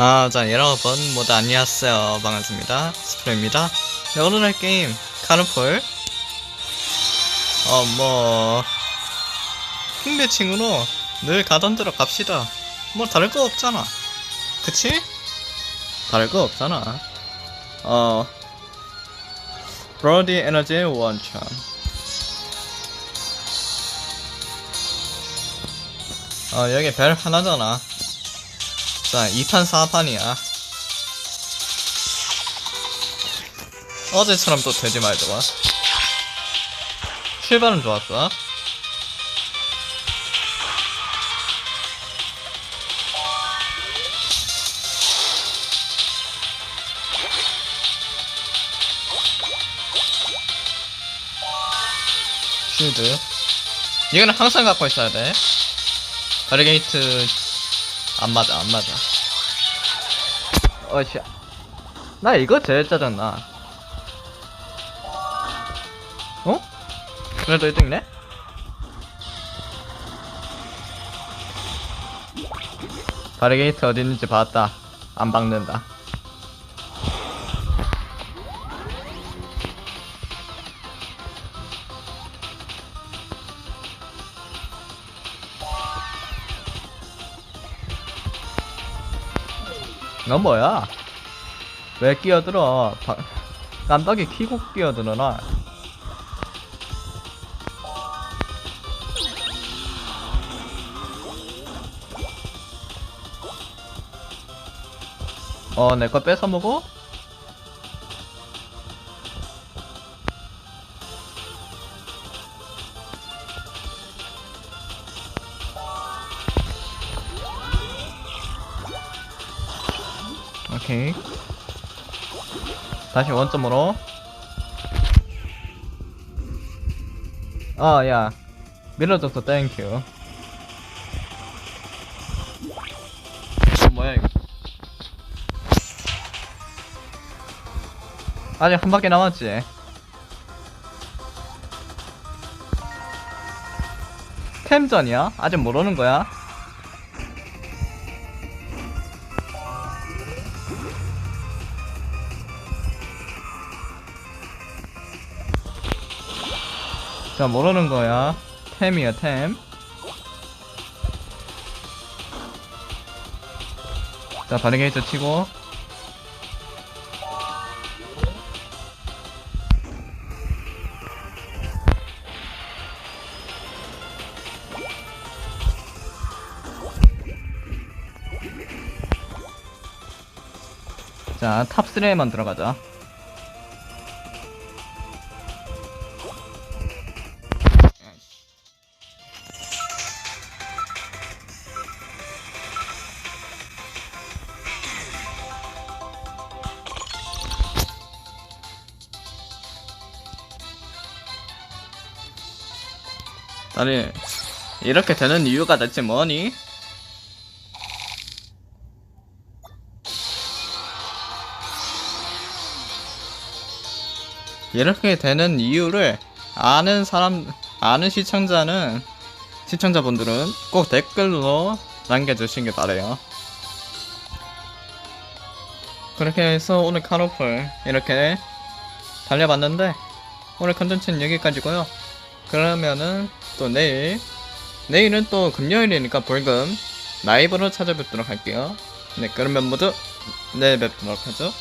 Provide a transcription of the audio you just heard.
아, 자, 여러분, 모두 안녕하세요. 반갑습니다. 스프레입니다. 네, 오늘 할 게임, 카르폴. 어, 뭐, 킹배칭으로 늘 가던 대로 갑시다. 뭐, 다를 거 없잖아. 그치? 다를 거 없잖아. 어, 브로디 에너지 원천. 어, 여기 별 하나잖아. 자, 2판 4판이야. 어제처럼 또 되지 말더라. 출발은 좋았어. 쉴드. 이거는 항상 갖고 있어야 돼. 바리게이트 안 맞아, 안 맞아. 어이씨. 나 이거 제일 짜증나. 어? 그래도 1등이네? 바리게이트 어디 있는지 봤다. 안 박는다. 너 뭐야? 왜 끼어들어? 바, 깜빡이 키고 끼어들어라. 어, 내 거 뺏어 먹어? 오케이. 다시 원점으로. 아, 야. 밀어줘서 땡큐. 어, 뭐야, 이거. 아직 한 바퀴 남았지. 템전이야? 아직 모르는 거야? 자, 모르는 거야. 템이야, 템. 자, 바리게이트 치고. 자, 탑3에만 들어가자. 아니, 이렇게 되는 이유가 대체 뭐니? 이렇게 되는 이유를 아는 사람, 아는 시청자는, 시청자분들은 꼭 댓글로 남겨주시길 바래요 그렇게 해서 오늘 카로플 이렇게 달려봤는데, 오늘 컨텐츠는 여기까지고요 그러면은 또 내일, 내일은 또 금요일이니까 불금 라이브로 찾아뵙도록 할게요. 네, 그러면 모두 내일 뵙도록 하죠.